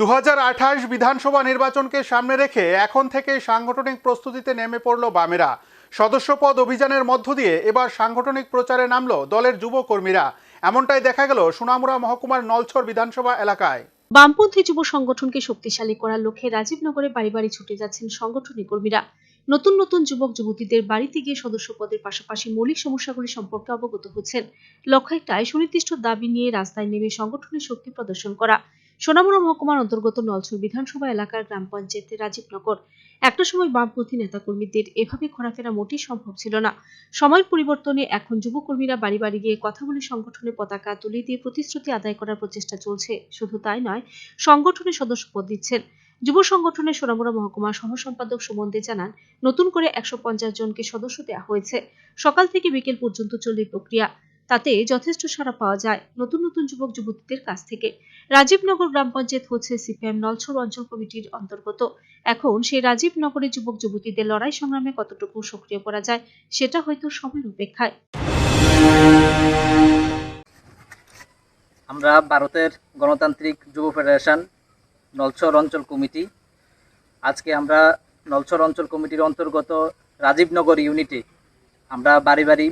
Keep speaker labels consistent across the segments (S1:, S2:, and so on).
S1: দু হাজার আঠাশ বিধানসভা নির্বাচনকে সামনে রেখে এখন থেকে সাংগঠনিক প্রস্তুতিতে নেমে পড়ল বামেরা। সদস্যপদ অভিযানের মধ্য দিয়ে এবার সাংগঠনিক প্রচারে নামলো দলের যুব কর্মীরা এমনটাই দেখা গেল সোনামুড়া মহকুমার নলছর বিধানসভা এলাকায়।
S2: বামপন্থী যুব সংগঠনকে শক্তিশালী করার লক্ষ্যে রাজীবনগরে বাড়ি বাড়ি ছুটে যাচ্ছেন সংগঠনের কর্মীরা। নতুন নতুন যুবক যুবতীদের বাড়িতে গিয়ে সদস্য পদের পাশাপাশি মৌলিক সমস্যাগুলি সম্পর্কে অবগত হচ্ছেন। লক্ষ্য একটাই, সুনির্দিষ্ট দাবি নিয়ে রাস্তায় নেমে সংগঠনের শক্তি প্রদর্শন করা। সোনামুড়া মহকুমার অন্তর্গত নলছর বিধানসভা এলাকার গ্রাম পঞ্চায়েতের রাজীবনগর একটা সময় বামপন্থী নেতাকর্মীদের এভাবে ঘোরাফেরা মোটেই সম্ভব ছিল না। সময় পরিবর্তনে এখন যুবকর্মীরা বাড়ি বাড়ি গিয়ে কথা বলে সংগঠনের পতাকা তুলে দিয়ে প্রতিশ্রুতি আদায় করার প্রচেষ্টা চলছে। শুধু তাই নয়, সংগঠনের সদস্য পদ দিচ্ছেন। যুব সংগঠনের সোনামুড়া মহকুমা সহ সম্পাদক সুমন দে জানান, নতুন করে একশো পঞ্চাশ জনকে সদস্য দেওয়া হয়েছে। সকাল থেকে বিকেল পর্যন্ত চলে প্রক্রিয়া। তাতে যথেষ্ট সাড়া পাওয়া যায় নতুন নতুন যুবক যুবতীদের কাছ থেকে। রাজীবনগর গ্রাম পঞ্চায়েত হচ্ছে সিপিএম নলছর অঞ্চল কমিটির অন্তর্গত। এখন সেই রাজীবনগরের যুবক যুবতীদের লড়াই সংগ্রামে কতটুকু সক্রিয় করা যায় সেটা হয়তো সময়ের অপেক্ষায়
S3: আমরা ভারতের গণতান্ত্রিক যুব ফেডারেশন নলছর অঞ্চল কমিটি। আজকে আমরা নলছর অঞ্চল কমিটির অন্তর্গত রাজীবনগর ইউনিটে আমরা বাড়ি বাড়ি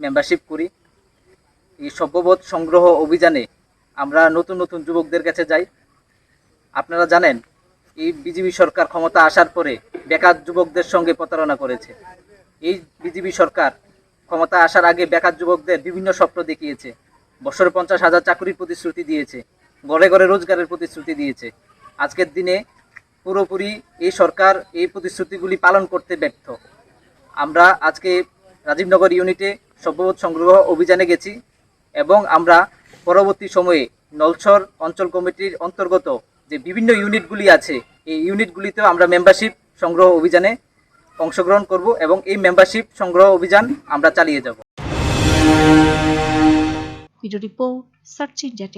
S3: মেম্বারশিপ করি। এই সভ্যবোধ সংগ্রহ অভিযানে আমরা নতুন নতুন যুবকদের কাছে যাই। আপনারা জানেন, এই বিজেপি সরকার ক্ষমতা আসার পরে বেকার যুবকদের সঙ্গে প্রতারণা করেছে। এই বিজেপি সরকার ক্ষমতা আসার আগে বেকার যুবকদের বিভিন্ন স্বপ্ন দেখিয়েছে। বছরে পঞ্চাশ হাজার চাকরির প্রতিশ্রুতি দিয়েছে ঘরে ঘরে রোজগারের প্রতিশ্রুতি দিয়েছে। আজকের দিনে পুরোপুরি এই সরকার এই প্রতিশ্রুতিগুলি পালন করতে ব্যর্থ। আমরা আজকে রাজীবনগর ইউনিটে সভ্যবোধ সংগ্রহ অভিযানে গেছি। এবং আমরা পরবর্তী সময়ে নলছর অঞ্চল কমিটির অন্তর্গত যে বিভিন্ন ইউনিটগুলি আছে, এই ইউনিটগুলিতে আমরা মেম্বারশিপ সংগ্রহ অভিযানে অংশগ্রহণ করব এবং এই মেম্বারশিপ সংগ্রহ অভিযান আমরা চালিয়ে যাব।
S2: Video report search India